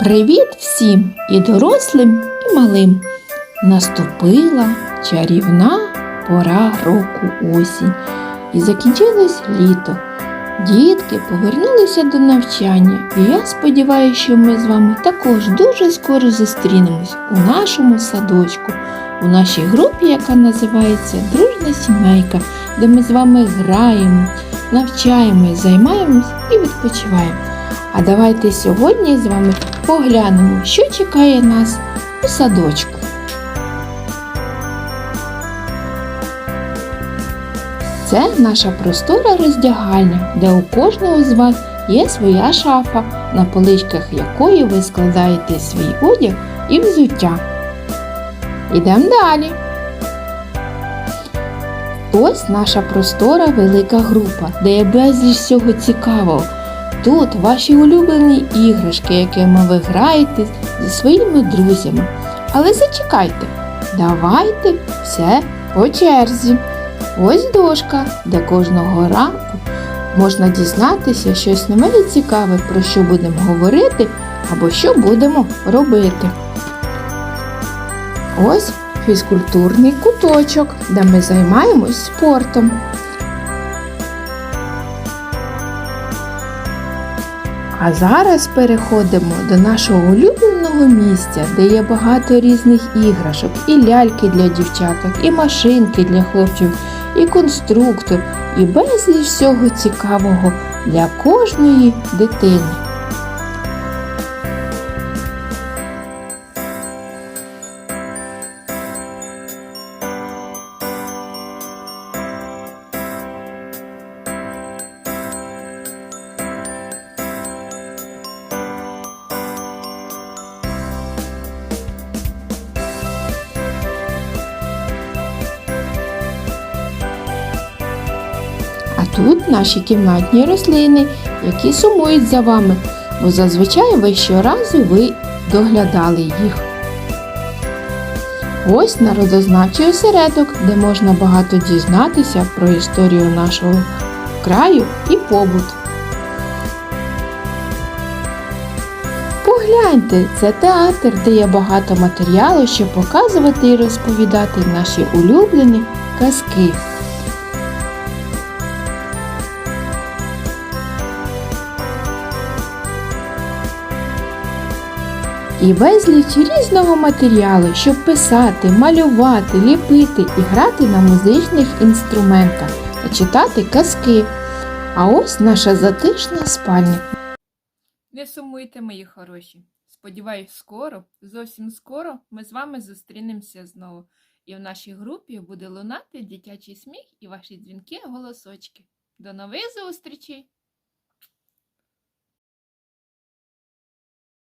Привіт всім і дорослим, і малим. Наступила чарівна пора року осінь, і закінчилось літо. Дітки повернулися до навчання, і я сподіваюся, що ми з вами також дуже скоро зустрінемось у нашому садочку, у нашій групі, яка називається Дружна сімейка, де ми з вами граємо, навчаємось, займаємось і відпочиваємо. А давайте сьогодні з вами поглянемо, що чекає нас у садочку. Це наша простора роздягальня, де у кожного з вас є своя шафа, на поличках якої ви складаєте свій одяг і взуття. Ідемо далі. Ось наша простора велика група, де є безліч всього цікавого. Тут ваші улюблені іграшки, якими ви граєте зі своїми друзями. Але зачекайте, давайте все по черзі. Ось дошка, де кожного ранку можна дізнатися щось не мене цікаве, про що будемо говорити або що будемо робити. Ось фізкультурний куточок, де ми займаємось спортом. А зараз переходимо до нашого улюбленого місця, де є багато різних іграшок, і ляльки для дівчаток, і машинки для хлопців, і конструктор, і безліч всього цікавого для кожної дитини. Тут наші кімнатні рослини, які сумують за вами, бо зазвичай ви щоразу ви доглядали їх. Ось народознавчий осередок, де можна багато дізнатися про історію нашого краю і побут. Погляньте, це театр, де є багато матеріалу, щоб показувати і розповідати наші улюблені казки. І безліч різного матеріалу, щоб писати, малювати, ліпити і грати на музичних інструментах та читати казки. А ось наша затишна спальня. Не сумуйте, мої хороші. Сподіваюсь, скоро, зовсім скоро ми з вами зустрінемося знову. І в нашій групі буде лунати дитячий сміх і ваші дзвінки голосочки. До нових зустрічей!